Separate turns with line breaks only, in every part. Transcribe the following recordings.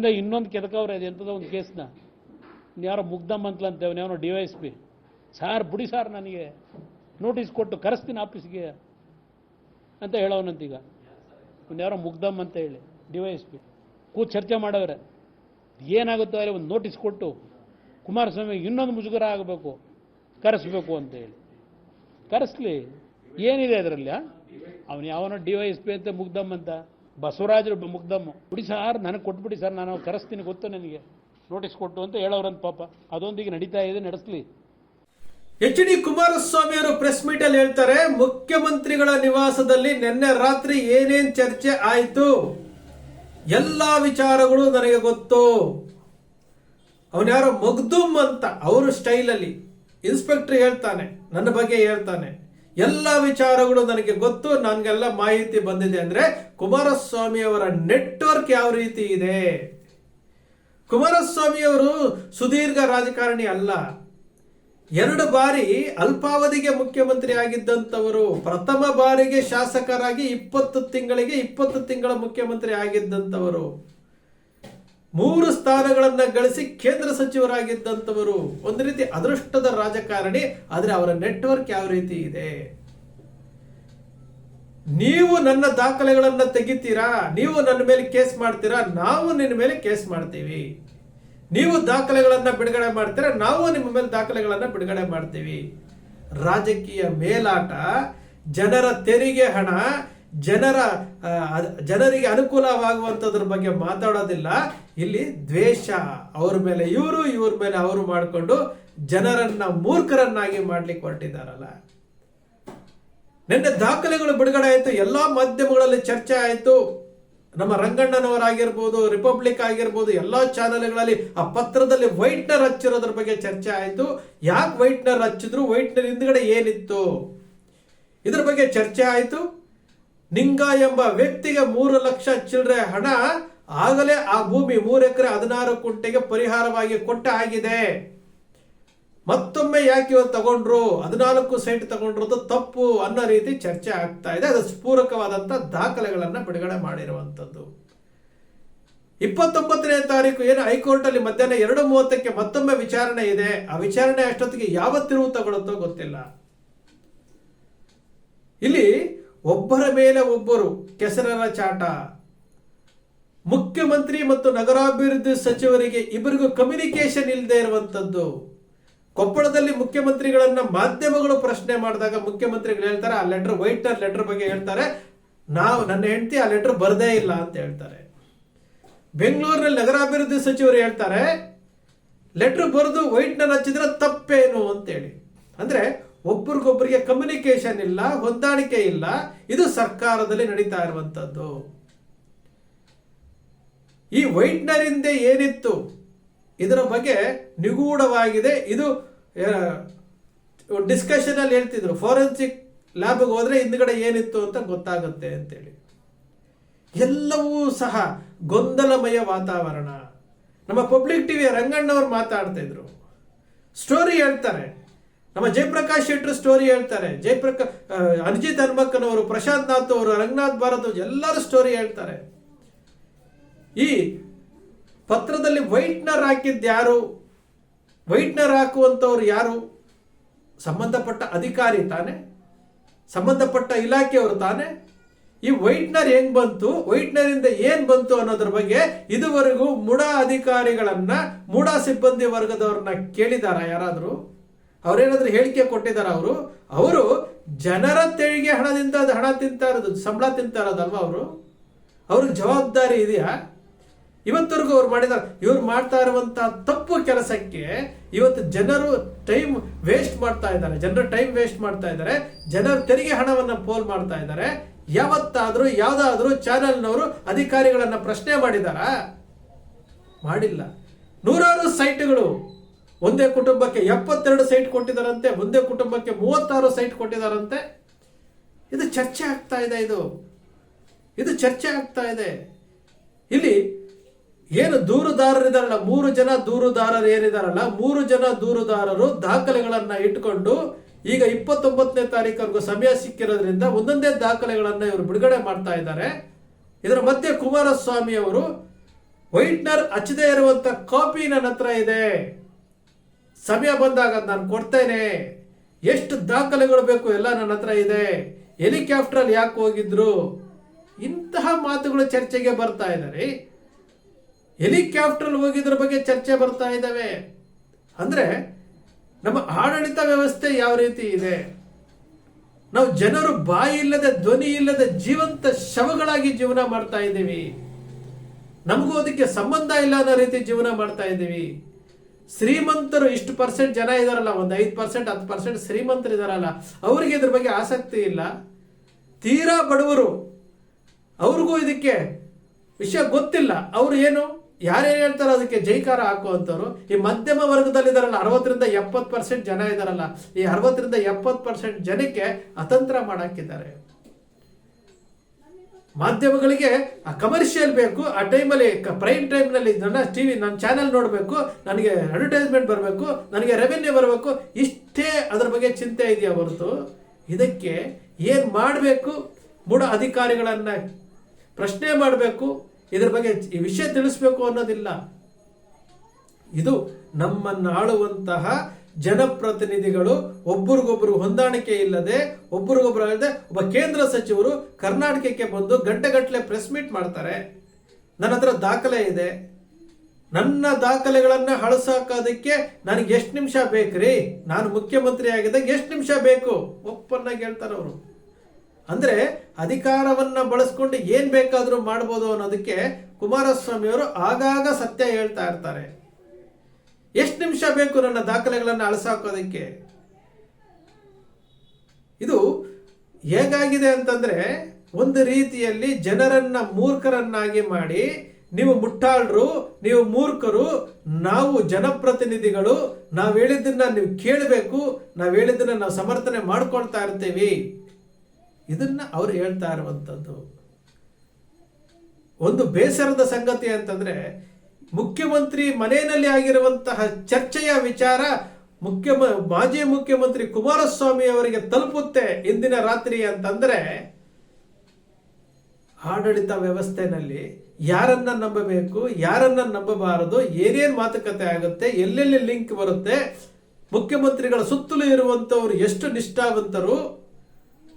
ಅವರಿಂದ ಇನ್ನೊಂದು ಕೆದಕವ್ರೆ ಅದು ಎಂಥದೋ ಒಂದು ಕೇಸ್ನ. ಯಾರೋ ಮುಗ್ದಮ್ಮಂತಲ ಅಂತೇವೆ ಅವನು D Y S P. Sir, ಬಿಡಿ ಸಾರ್ ನನಗೆ ನೋಟಿಸ್ ಕೊಟ್ಟು ಕರೆಸ್ತೀನಿ ಆಫೀಸ್ಗೆ ಅಂತ ಹೇಳೋನಂತೀಗ ಯಾರೋ ಮುಗ್ದಮ್ ಅಂತ ಹೇಳಿ, ಡಿ ವೈ ಎಸ್ ಪಿ. ಕೂತ್ ಚರ್ಚೆ ಮಾಡವ್ರೆ. ಏನಾಗುತ್ತೋ ಅಲ್ಲಿ ಒಂದು ನೋಟಿಸ್ ಕೊಟ್ಟು ಕುಮಾರಸ್ವಾಮಿ ಇನ್ನೊಂದು ಮುಜುಗರ ಆಗಬೇಕು, ಕರೆಸ್ಬೇಕು ಅಂತ ಹೇಳಿ. ಕರೆಸ್ಲಿ. ಏನಿದೆ ಅದರಲ್ಲಿ ಅವನು ಯಾವನೋ ಡಿ ವೈ ಎಸ್ ಪಿ ಅಂತ ಮುಗ್ಧಮ್ ಅಂತ ಬಸವರಾಜರು ಮುಗ್ದಮ್ಮು ಬಿಡಿ ಸರ್, ನನಗೆ ಕೊಟ್ಬಿಡಿ ಸರ್, ನಾನು ಕರೆಸ್ತೀನಿ, ಗೊತ್ತು ನನಗೆ. ನೋಟಿಸ್ ಕೊಟ್ಟು ಅಂತ ಹೇಳೋರಂತ ಪಾಪ. ಅದೊಂದಿಗೆ ನಡೀತಾ ಇದೆ, ನಡೆಸಲಿ.
ಎಚ್ ಡಿ ಕುಮಾರಸ್ವಾಮಿ ಅವರು ಪ್ರೆಸ್ ಮೀಟ್ ಅಲ್ಲಿ ಹೇಳ್ತಾರೆ, ಮುಖ್ಯಮಂತ್ರಿಗಳ ನಿವಾಸದಲ್ಲಿ ನಿನ್ನೆ ರಾತ್ರಿ ಏನೇನ್ ಚರ್ಚೆ ಆಯಿತು? ಎಲ್ಲಾ ವಿಚಾರಗಳು ನನಗೆ ಗೊತ್ತು. ಅವನ್ಯಾರೋ ಮಗ್ದುಮ್ ಅಂತ, ಅವರು ಸ್ಟೈಲ್ ಅಲ್ಲಿ. ಇನ್ಸ್ಪೆಕ್ಟರ್ ಹೇಳ್ತಾನೆ, ನನ್ನ ಬಗ್ಗೆ ಹೇಳ್ತಾನೆ. ಎಲ್ಲ ವಿಚಾರಗಳು ನನಗೆ ಗೊತ್ತು, ನನಗೆಲ್ಲ ಮಾಹಿತಿ ಬಂದಿದೆ ಅಂದ್ರೆ ಕುಮಾರಸ್ವಾಮಿ ಅವರ ನೆಟ್ವರ್ಕ್ ಯಾವ ರೀತಿ ಇದೆ? ಕುಮಾರಸ್ವಾಮಿ ಅವರು ಸುದೀರ್ಘ ರಾಜಕಾರಣಿ ಅಲ್ಲ. ಎರಡು ಬಾರಿ ಅಲ್ಪಾವಧಿಗೆ ಮುಖ್ಯಮಂತ್ರಿ ಆಗಿದ್ದಂಥವರು, ಪ್ರಥಮ ಬಾರಿಗೆ ಶಾಸಕರಾಗಿ ಇಪ್ಪತ್ತು ತಿಂಗಳಿಗೆ ಇಪ್ಪತ್ತು ತಿಂಗಳ ಮುಖ್ಯಮಂತ್ರಿ ಆಗಿದ್ದಂಥವರು. ಮೂರು ಸ್ಥಾನಗಳನ್ನು ಗಳಿಸಿ ಕೇಂದ್ರ ಸಚಿವರಾಗಿದ್ದಂಥವರು ಒಂದು ರೀತಿ ಅದೃಷ್ಟದ ರಾಜಕಾರಣಿ, ಆದರೆ ಅವರ ನೆಟ್ವರ್ಕ್ ಯಾವ ರೀತಿ ಇದೆ? ನೀವು ನನ್ನ ದಾಖಲೆಗಳನ್ನು ತೆಗಿತೀರಾ? ನೀವು ನನ್ನ ಮೇಲೆ ಕೇಸ್ ಮಾಡ್ತೀರಾ? ನಾವು ನಿನ್ನ ಮೇಲೆ ಕೇಸ್ ಮಾಡ್ತೀವಿ. ನೀವು ದಾಖಲೆಗಳನ್ನು ಬಿಡುಗಡೆ ಮಾಡ್ತೀರಾ? ನಾವು ನಿಮ್ಮ ಮೇಲೆ ದಾಖಲೆಗಳನ್ನು ಬಿಡುಗಡೆ ಮಾಡ್ತೀವಿ. ರಾಜಕೀಯ ಮೇಲಾಟ, ಜನರ ತೆರಿಗೆ ಹಣ ಜನರ ಜನರಿಗೆ ಅನುಕೂಲವಾಗುವಂಥದ್ರ ಬಗ್ಗೆ ಮಾತಾಡೋದಿಲ್ಲ. ಇಲ್ಲಿ ದ್ವೇಷ, ಅವ್ರ ಮೇಲೆ ಇವರು, ಇವ್ರ ಮೇಲೆ ಅವರು ಮಾಡಿಕೊಂಡು ಜನರನ್ನ ಮೂರ್ಖರನ್ನಾಗಿ ಮಾಡ್ಲಿಕ್ಕೆ ಹೊರಟಿದ್ದಾರಲ್ಲ. ನಿನ್ನೆ ದಾಖಲೆಗಳು ಬಿಡುಗಡೆ ಆಯಿತು, ಎಲ್ಲಾ ಮಾಧ್ಯಮಗಳಲ್ಲಿ ಚರ್ಚೆ ಆಯಿತು. ನಮ್ಮ ರಂಗಣ್ಣನವರಾಗಿರ್ಬೋದು ರಿಪಬ್ಲಿಕ್ ಆಗಿರ್ಬೋದು, ಎಲ್ಲಾ ಚಾನೆಲ್ಗಳಲ್ಲಿ ಆ ಪತ್ರದಲ್ಲಿ ವೈಟ್ನರ್ ಹಚ್ಚಿರೋದ್ರ ಬಗ್ಗೆ ಚರ್ಚೆ ಆಯಿತು. ಯಾಕೆ ವೈಟ್ನರ್ ಹಚ್ಚಿದ್ರು? ವೈಟ್ನರ್ ಹಿಂದ್ಗಡೆ ಏನಿತ್ತು? ಇದ್ರ ಬಗ್ಗೆ ಚರ್ಚೆ ಆಯಿತು. ನಿಂಗ ಎಂಬ ವ್ಯಕ್ತಿಗೆ ಮೂರು ಲಕ್ಷ ಚಿಲ್ಲರೆ ಹಣ, ಆಗಲೇ ಆ ಭೂಮಿ ಮೂರು ಎಕರೆ ಹದಿನಾರು ಕುಂಟೆಗೆ ಪರಿಹಾರವಾಗಿ ಕೊಟ್ಟ ಆಗಿದೆ ಮತ್ತೊಮ್ಮೆ ಯಾಕೆ ಇವತ್ತು ತಗೊಂಡ್ರು? ಹದಿನಾಲ್ಕು ಸೈಟ್ ತಗೊಂಡ್ರದ್ದು ತಪ್ಪು ಅನ್ನೋ ರೀತಿ ಚರ್ಚೆ ಆಗ್ತಾ ಇದೆ. ಅದು ಸ್ಫೂರಕವಾದಂತ ದಾಖಲೆಗಳನ್ನು ಬಿಡುಗಡೆ ಮಾಡಿರುವಂತದ್ದು ಇಪ್ಪತ್ತೊಂಬತ್ತನೇ ತಾರೀಕು ಏನು? ಹೈಕೋರ್ಟ್ ಅಲ್ಲಿ ಮಧ್ಯಾಹ್ನ ಎರಡು ಮೂವತ್ತಕ್ಕೆ ಮತ್ತೊಮ್ಮೆ ವಿಚಾರಣೆ ಇದೆ. ಆ ವಿಚಾರಣೆ ಅಷ್ಟೊತ್ತಿಗೆ ಯಾವ ತಿರುವು ತಗೊಳುತ್ತೋ ಗೊತ್ತಿಲ್ಲ. ಇಲ್ಲಿ ಒಬ್ಬರ ಮೇಲೆ ಒಬ್ಬರು ಕೆಸರರ ಚಾಟ. ಮುಖ್ಯಮಂತ್ರಿ ಮತ್ತು ನಗರಾಭಿವೃದ್ಧಿ ಸಚಿವರಿಗೆ ಇಬ್ಬರಿಗೂ ಕಮ್ಯುನಿಕೇಶನ್ ಇಲ್ಲದೆ ಇರುವಂತದ್ದು. ಕೊಪ್ಪಳದಲ್ಲಿ ಮುಖ್ಯಮಂತ್ರಿಗಳನ್ನ ಮಾಧ್ಯಮಗಳು ಪ್ರಶ್ನೆ ಮಾಡಿದಾಗ ಮುಖ್ಯಮಂತ್ರಿಗಳು ಹೇಳ್ತಾರೆ, ಆ ಲೆಟರ್ ವೈಟ್ ಲೆಟರ್ ಬಗ್ಗೆ ಹೇಳ್ತಾರೆ. ನಾವು ನನ್ನ ಹೆಂಡತಿ ಆ ಲೆಟರ್ ಬರದೇ ಇಲ್ಲ ಅಂತ ಹೇಳ್ತಾರೆ. ಬೆಂಗಳೂರಿನಲ್ಲಿ ನಗರಾಭಿವೃದ್ಧಿ ಸಚಿವರು ಹೇಳ್ತಾರೆ ಲೆಟರ್ ಬರೆದು ವೈಟ್ನ ಹಚ್ಚಿದ್ರೆ ತಪ್ಪೇನು ಅಂತೇಳಿ. ಅಂದ್ರೆ ಒಬ್ರಿಗೊಬ್ಬರಿಗೆ ಕಮ್ಯುನಿಕೇಶನ್ ಇಲ್ಲ, ಹೊಂದಾಣಿಕೆ ಇಲ್ಲ. ಇದು ಸರ್ಕಾರದಲ್ಲಿ ನಡೀತಾ ಇರುವಂತದ್ದು. ಈ ವೈಟ್ನರ್ ಹಿಂದೆ ಏನಿತ್ತು? ಇದರ ಬಗ್ಗೆ ನಿಗೂಢವಾಗಿದೆ. ಇದು ಡಿಸ್ಕಷನ್ ಅಲ್ಲಿ ಹೇಳ್ತಿದ್ರು ಫೋರೆನ್ಸಿಕ್ ಲ್ಯಾಬ್ಗೆ ಹೋದ್ರೆ ಹಿಂದ್ಗಡೆ ಏನಿತ್ತು ಅಂತ ಗೊತ್ತಾಗುತ್ತೆ ಅಂತೇಳಿ. ಎಲ್ಲವೂ ಸಹ ಗೊಂದಲಮಯ ವಾತಾವರಣ. ನಮ್ಮ ಪಬ್ಲಿಕ್ ಟಿವಿಯ ರಂಗಣ್ಣವ್ರು ಮಾತಾಡ್ತಾ ಇದ್ರು. ಸ್ಟೋರಿ ಹೇಳ್ತಾರೆ. ನಮ್ಮ ಜಯಪ್ರಕಾಶ್ ಶೆಟ್ಟರ್ ಸ್ಟೋರಿ ಹೇಳ್ತಾರೆ. ಜಯಪ್ರಕಾ ಅರ್ಜಿತ್ ಹನುಮಕ್ಕನವರು ಪ್ರಶಾಂತ್ ನಾಥ್ ಅವರು, ರಂಗನಾಥ್ ಭಾರತ್ ಎಲ್ಲರೂ ಸ್ಟೋರಿ ಹೇಳ್ತಾರೆ. ಈ ಪತ್ರದಲ್ಲಿ ವೈಟ್ನರ್ ಹಾಕಿದ್ದು ಯಾರು? ವೈಟ್ನರ್ ಹಾಕುವಂಥವ್ರು ಯಾರು? ಸಂಬಂಧಪಟ್ಟ ಅಧಿಕಾರಿ ತಾನೆ? ಸಂಬಂಧಪಟ್ಟ ಇಲಾಖೆಯವರು ತಾನೆ? ಈ ವೈಟ್ನರ್ ಹೆಂಗ್ ಬಂತು? ವೈಟ್ನರ್ ಇಂದ ಏನ್ ಬಂತು ಅನ್ನೋದ್ರ ಬಗ್ಗೆ ಇದುವರೆಗೂ ಮೂಡ ಅಧಿಕಾರಿಗಳನ್ನ ಮೂಡ ಸಿಬ್ಬಂದಿ ವರ್ಗದವ್ರನ್ನ ಕೇಳಿದಾರ ಯಾರಾದರೂ? ಅವ್ರೇನಾದ್ರೂ ಹೇಳಿಕೆ ಕೊಟ್ಟಿದಾರ ಅವರು? ಅವರು ಜನರ ತೆರಿಗೆ ಹಣದಿಂದ ಅದು ಹಣ ತಿಂತಾ ಇರೋದು, ಸಂಬಳ ತಿಂತಾ ಇರೋದಲ್ವ ಅವರು? ಅವ್ರಿಗೆ ಜವಾಬ್ದಾರಿ ಇದೆಯಾ? ಇವತ್ತವರೆಗೂ ಅವ್ರು ಮಾಡಿದ್ದಾರೆ ಇವ್ರು ಮಾಡ್ತಾ ಇರುವಂತ ತಪ್ಪು ಕೆಲಸಕ್ಕೆ ಇವತ್ತು ಜನರು ಟೈಮ್ ವೇಸ್ಟ್ ಮಾಡ್ತಾ ಇದ್ದಾರೆ. ಜನರ ಟೈಮ್ ವೇಸ್ಟ್ ಮಾಡ್ತಾ ಇದ್ದಾರೆ. ಜನರ ತೆರಿಗೆ ಹಣವನ್ನು ಪೋಲ್ ಮಾಡ್ತಾ ಇದ್ದಾರೆ. ಯಾವತ್ತಾದರೂ, ಯಾವ್ದಾದ್ರೂ ಚಾನೆಲ್ನವರು ಅಧಿಕಾರಿಗಳನ್ನ ಪ್ರಶ್ನೆ ಮಾಡಿದಾರಾ? ಮಾಡಿಲ್ಲ. ನೂರಾರು ಸೈಟ್ಗಳು ಒಂದೇ ಕುಟುಂಬಕ್ಕೆ ಎಪ್ಪತ್ತೆರಡು ಸೈಟ್ ಕೊಟ್ಟಿದ್ದಾರಂತೆ ಒಂದೇ ಕುಟುಂಬಕ್ಕೆ ಮೂವತ್ತಾರು ಸೈಟ್ ಕೊಟ್ಟಿದಾರಂತೆ. ಇದು ಚರ್ಚೆ ಆಗ್ತಾ ಇದೆ ಇದು. ಇದು ಚರ್ಚೆ ಆಗ್ತಾ ಇದೆ. ಇಲ್ಲಿ ಏನು ದೂರುದಾರರಿದಾರಲ್ಲ, ಮೂರು ಜನ ದೂರುದಾರರು ಏನಿದಾರಲ್ಲ ಮೂರು ಜನ ದೂರುದಾರರು ದಾಖಲೆಗಳನ್ನ ಇಟ್ಕೊಂಡು ಈಗ ಇಪ್ಪತ್ತೊಂಬತ್ತನೇ ತಾರೀಕವರೆಗೂ ಸಮಯ ಸಿಕ್ಕಿರೋದ್ರಿಂದ ಒಂದೊಂದೇ ದಾಖಲೆಗಳನ್ನ ಇವರು ಬಿಡುಗಡೆ ಮಾಡ್ತಾ ಇದ್ದಾರೆ. ಇದರ ಮಧ್ಯೆ ಕುಮಾರಸ್ವಾಮಿ ಅವರು ವೈಟ್ನರ್ ಹಚ್ಚದೇ ಇರುವಂತ ಕಾಪಿ ನನ್ನ ಇದೆ. ಸಮಯ ಬಂದಾಗ ನಾನು ಕೊಡ್ತೇನೆ. ಎಷ್ಟು ದಾಖಲೆಗಳು ಬೇಕು ಎಲ್ಲ ನನ್ನ ಹತ್ರ ಇದೆ. ಹೆಲಿಕಾಪ್ಟರ್ ಯಾಕೆ ಹೋಗಿದ್ರು? ಇಂತಹ ಮಾತುಗಳು ಚರ್ಚೆಗೆ ಬರ್ತಾ ಇದ್ದಾರೆ ಹೆಲಿಕಾಪ್ಟರ್ ಹೋಗಿದ್ರ ಬಗ್ಗೆ ಚರ್ಚೆ ಬರ್ತಾ ಇದ್ದಾವೆ ಅಂದ್ರೆ ನಮ್ಮ ಆಡಳಿತ ವ್ಯವಸ್ಥೆ ಯಾವ ರೀತಿ ಇದೆ? ನಾವು ಜನರು ಬಾಯಿ ಇಲ್ಲದೆ, ಧ್ವನಿ ಇಲ್ಲದೆ ಜೀವಂತ ಶವಗಳಾಗಿ ಜೀವನ ಮಾಡ್ತಾ ಇದ್ದೀವಿ. ನಮಗೂ ಅದಕ್ಕೆ ಸಂಬಂಧ ಇಲ್ಲ ಅನ್ನೋ ರೀತಿ ಜೀವನ ಮಾಡ್ತಾ ಇದ್ದೀವಿ. ಶ್ರೀಮಂತರು ಇಷ್ಟು ಪರ್ಸೆಂಟ್ ಜನ ಇದಾರಲ್ಲ, ಒಂದು ಐದು ಪರ್ಸೆಂಟ್ ಹತ್ತು ಪರ್ಸೆಂಟ್ ಶ್ರೀಮಂತರು ಇದಾರಲ್ಲ, ಅವರಿಗೆ ಇದ್ರ ಬಗ್ಗೆ ಆಸಕ್ತಿ ಇಲ್ಲ. ತೀರಾ ಬಡವರು, ಅವ್ರಿಗೂ ಇದಕ್ಕೆ ವಿಷಯ ಗೊತ್ತಿಲ್ಲ. ಅವ್ರು ಏನು ಯಾರ್ಯಾರು ಹೇಳ್ತಾರೋ ಅದಕ್ಕೆ ಜೈಕಾರ ಹಾಕುವಂಥವ್ರು ಈ ಮಧ್ಯಮ ವರ್ಗದಲ್ಲಿ ಇದಾರಲ್ಲ ಅರವತ್ತರಿಂದ ಎಪ್ಪತ್ತು ಪರ್ಸೆಂಟ್ ಜನ ಇದಾರಲ್ಲ, ಈ ಅರವತ್ತರಿಂದ ಎಪ್ಪತ್ತು ಪರ್ಸೆಂಟ್ ಜನಕ್ಕೆ ಅತಂತ್ರ ಮಾಡಾಕಿದ್ದಾರೆ. ಮಾಧ್ಯಮಗಳಿಗೆ ಆ ಕಮರ್ಷಿಯಲ್ ಬೇಕು, ಆ ಟೈಮಲ್ಲಿ ಪ್ರೈಮ್ ಟೈಮ್ನಲ್ಲಿ ನನ್ನ ಟಿವಿ ನನ್ನ ಚಾನೆಲ್ ನೋಡಬೇಕು, ನನಗೆ ಅಡ್ವರ್ಟೈಸ್ಮೆಂಟ್ ಬರಬೇಕು, ನನಗೆ ರೆವೆನ್ಯೂ ಬರಬೇಕು, ಇಷ್ಟೇ ಅದರ ಬಗ್ಗೆ ಚಿಂತೆ ಇದೆಯಾ ಹೊರತು? ಇದಕ್ಕೆ ಏನು ಮಾಡಬೇಕು? ಮೂಢ ಅಧಿಕಾರಿಗಳನ್ನು ಪ್ರಶ್ನೆ ಮಾಡಬೇಕು, ಇದ್ರ ಬಗ್ಗೆ ಈ ವಿಷಯ ತಿಳಿಸ್ಬೇಕು ಅನ್ನೋದಿಲ್ಲ. ಇದು ನಮ್ಮನ್ನು ಆಳುವಂತಹ ಜನಪ್ರತಿನಿಧಿಗಳು ಒಬ್ಬರಿಗೊಬ್ಬರು ಹೊಂದಾಣಿಕೆ ಇಲ್ಲದೆ ಒಬ್ಬರಿಗೊಬ್ಬರು ಇಲ್ಲದೆ ಒಬ್ಬ ಕೇಂದ್ರ ಸಚಿವರು ಕರ್ನಾಟಕಕ್ಕೆ ಬಂದು ಗಂಟೆಗಟ್ಟಲೆ ಪ್ರೆಸ್ ಮೀಟ್ ಮಾಡ್ತಾರೆ. ನನ್ನ ಹತ್ರ ದಾಖಲೆ ಇದೆ. ನನ್ನ ದಾಖಲೆಗಳನ್ನ ಹಳಸಾಕೋದಕ್ಕೆ ನನಗೆ ಎಷ್ಟು ನಿಮಿಷ ಬೇಕ್ರಿ? ನಾನು ಮುಖ್ಯಮಂತ್ರಿ ಆಗಿದ್ದಾಗ ಎಷ್ಟು ನಿಮಿಷ ಬೇಕು? ಒಪ್ಪನ್ನಾಗಿ ಹೇಳ್ತಾರೆ ಅವರು. ಅಂದ್ರೆ ಅಧಿಕಾರವನ್ನ ಬಳಸ್ಕೊಂಡು ಏನ್ ಬೇಕಾದರೂ ಮಾಡ್ಬೋದು ಅನ್ನೋದಕ್ಕೆ ಕುಮಾರಸ್ವಾಮಿ ಅವರು ಆಗಾಗ ಸತ್ಯ ಹೇಳ್ತಾ ಇರ್ತಾರೆ. ಎಷ್ಟು ನಿಮಿಷ ಬೇಕು ನನ್ನ ದಾಖಲೆಗಳನ್ನು ಅಳಸಾಕೋದಕ್ಕೆ? ಇದು ಹೇಗಾಗಿದೆ ಅಂತಂದ್ರೆ ಒಂದು ರೀತಿಯಲ್ಲಿ ಜನರನ್ನ ಮೂರ್ಖರನ್ನಾಗಿ ಮಾಡಿ ನೀವು ಮುಟ್ಟಾಳರು, ನೀವು ಮೂರ್ಖರು, ನಾವು ಜನಪ್ರತಿನಿಧಿಗಳು, ನಾವು ಹೇಳಿದ್ದನ್ನ ನೀವು ಕೇಳಬೇಕು, ನಾವು ಹೇಳಿದ್ದನ್ನ ನಾವು ಸಮರ್ಥನೆ ಮಾಡ್ಕೊಳ್ತಾ ಇರ್ತೀವಿ. ಇದನ್ನ ಅವ್ರು ಹೇಳ್ತಾ ಇರುವಂಥದ್ದು ಒಂದು ಬೇಸರದ ಸಂಗತಿ ಅಂತಂದ್ರೆ ಮುಖ್ಯಮಂತ್ರಿ ಮನೆಯಲ್ಲಿ ಆಗಿರುವಂತಹ ಚರ್ಚೆಯ ವಿಚಾರ ಮುಖ್ಯ ಮಾಜಿ ಮುಖ್ಯಮಂತ್ರಿ ಕುಮಾರಸ್ವಾಮಿ ಅವರಿಗೆ ತಲುಪುತ್ತೆ ಇಂದಿನ ರಾತ್ರಿ ಅಂತಂದ್ರೆ ಆಡಳಿತ ವ್ಯವಸ್ಥೆನಲ್ಲಿ ಯಾರನ್ನ ನಂಬಬೇಕು, ಯಾರನ್ನ ನಂಬಬಾರದು, ಏನೇನು ಮಾತುಕತೆ ಆಗುತ್ತೆ, ಎಲ್ಲೆಲ್ಲಿ ಲಿಂಕ್ ಬರುತ್ತೆ, ಮುಖ್ಯಮಂತ್ರಿಗಳ ಸುತ್ತಲೂ ಇರುವಂತವರು ಎಷ್ಟು ನಿಷ್ಠಾವಂತರು,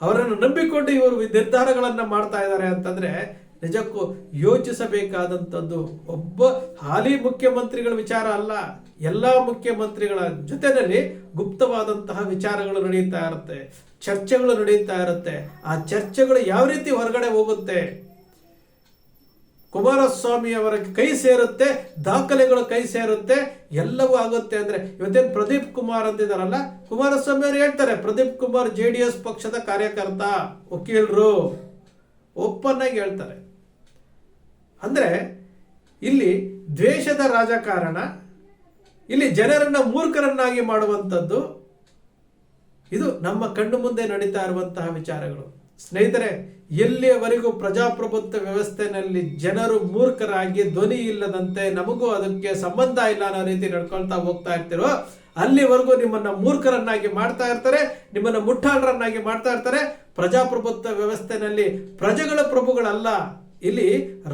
ಅವರನ್ನು ನಂಬಿಕೊಂಡು ಇವರು ನಿರ್ಧಾರಗಳನ್ನ ಮಾಡ್ತಾ ಇದ್ದಾರೆ ಅಂತಂದ್ರೆ ನಿಜಕ್ಕೂ ಯೋಚಿಸಬೇಕಾದಂಥದ್ದು ಒಬ್ಬ ಹಾಲಿ ಮುಖ್ಯಮಂತ್ರಿಗಳ ವಿಚಾರ ಅಲ್ಲ. ಎಲ್ಲ ಮುಖ್ಯಮಂತ್ರಿಗಳ ಜೊತೆಯಲ್ಲಿ ಗುಪ್ತವಾದಂತಹ ವಿಚಾರಗಳು ನಡೀತಾ ಇರುತ್ತೆ, ಚರ್ಚೆಗಳು ನಡೀತಾ ಇರುತ್ತೆ. ಆ ಚರ್ಚೆಗಳು ಯಾವ ರೀತಿ ಹೊರಗಡೆ ಹೋಗುತ್ತೆ? ಕುಮಾರಸ್ವಾಮಿ ಅವರ ಕೈ ಸೇರುತ್ತೆ, ದಾಖಲೆಗಳು ಕೈ ಸೇರುತ್ತೆ, ಎಲ್ಲವೂ ಆಗುತ್ತೆ ಅಂದ್ರೆ ಇವತ್ತೇನು ಪ್ರದೀಪ್ ಕುಮಾರ್ ಅಂತಿದ್ದಾರಲ್ಲ ಕುಮಾರಸ್ವಾಮಿ ಅವರು ಹೇಳ್ತಾರೆ, Pradeep Kumar J D S ಪಕ್ಷದ ಕಾರ್ಯಕರ್ತ, ವಕೀಲರು ಓಪನ್ ಆಗಿ ಹೇಳ್ತಾರೆ. ಅಂದ್ರೆ ಇಲ್ಲಿ ದ್ವೇಷದ ರಾಜಕಾರಣ, ಇಲ್ಲಿ ಜನರನ್ನ ಮೂರ್ಖರನ್ನಾಗಿ ಮಾಡುವಂಥದ್ದು, ಇದು ನಮ್ಮ ಕಣ್ಣು ಮುಂದೆ ನಡೀತಾ ಇರುವಂತಹ ವಿಚಾರಗಳು. ಸ್ನೇಹಿತರೆ, ಎಲ್ಲಿಯವರೆಗೂ ಪ್ರಜಾಪ್ರಭುತ್ವ ವ್ಯವಸ್ಥೆನಲ್ಲಿ ಜನರು ಮೂರ್ಖರಾಗಿ ಧ್ವನಿ ಇಲ್ಲದಂತೆ ನಮಗೂ ಅದಕ್ಕೆ ಸಂಬಂಧ ಇಲ್ಲ ಅನ್ನೋ ರೀತಿ ನಡ್ಕೊಳ್ತಾ ಹೋಗ್ತಾ ಇರ್ತಿರೋ, ಅಲ್ಲಿವರೆಗೂ ನಿಮ್ಮನ್ನ ಮೂರ್ಖರನ್ನಾಗಿ ಮಾಡ್ತಾ ಇರ್ತಾರೆ, ನಿಮ್ಮನ್ನ ಮುಟ್ಟಾಳರನ್ನಾಗಿ ಮಾಡ್ತಾ ಇರ್ತಾರೆ. ಪ್ರಜಾಪ್ರಭುತ್ವ ವ್ಯವಸ್ಥೆನಲ್ಲಿ ಪ್ರಜೆಗಳ ಪ್ರಭುಗಳಲ್ಲ. ಇಲ್ಲಿ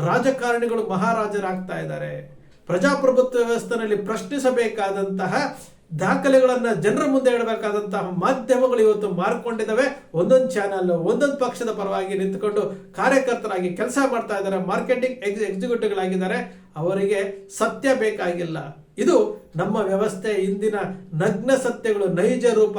ರಾಜಕಾರಣಿಗಳು ಮಹಾರಾಜರಾಗ್ತಾ ಇದ್ದಾರೆ. ಪ್ರಜಾಪ್ರಭುತ್ವ ವ್ಯವಸ್ಥೆಯಲ್ಲಿ ಪ್ರಶ್ನಿಸಬೇಕಾದಂತಹ ದಾಖಲೆಗಳನ್ನು ಜನರ ಮುಂದೆ ಇಡಬೇಕಾದಂತಹ ಮಾಧ್ಯಮಗಳು ಇವತ್ತು ಮಾರ್ಕೊಂಡಿದ್ದಾವೆ. ಒಂದೊಂದು ಚಾನಲ್ ಒಂದೊಂದು ಪಕ್ಷದ ಪರವಾಗಿ ನಿಂತುಕೊಂಡು ಕಾರ್ಯಕರ್ತರಾಗಿ ಕೆಲಸ ಮಾಡ್ತಾ ಇದ್ದಾರೆ. ಮಾರ್ಕೆಟಿಂಗ್ ಎಕ್ಸ್, ಎಕ್ಸಿಕ್ಯೂಟಿವ್ಗಳಾಗಿದ್ದಾರೆ. ಅವರಿಗೆ ಸತ್ಯ ಬೇಕಾಗಿಲ್ಲ. ಇದು ನಮ್ಮ ವ್ಯವಸ್ಥೆ, ಇಂದಿನ ನಗ್ನ ಸತ್ಯಗಳು, ನೈಜ ರೂಪ.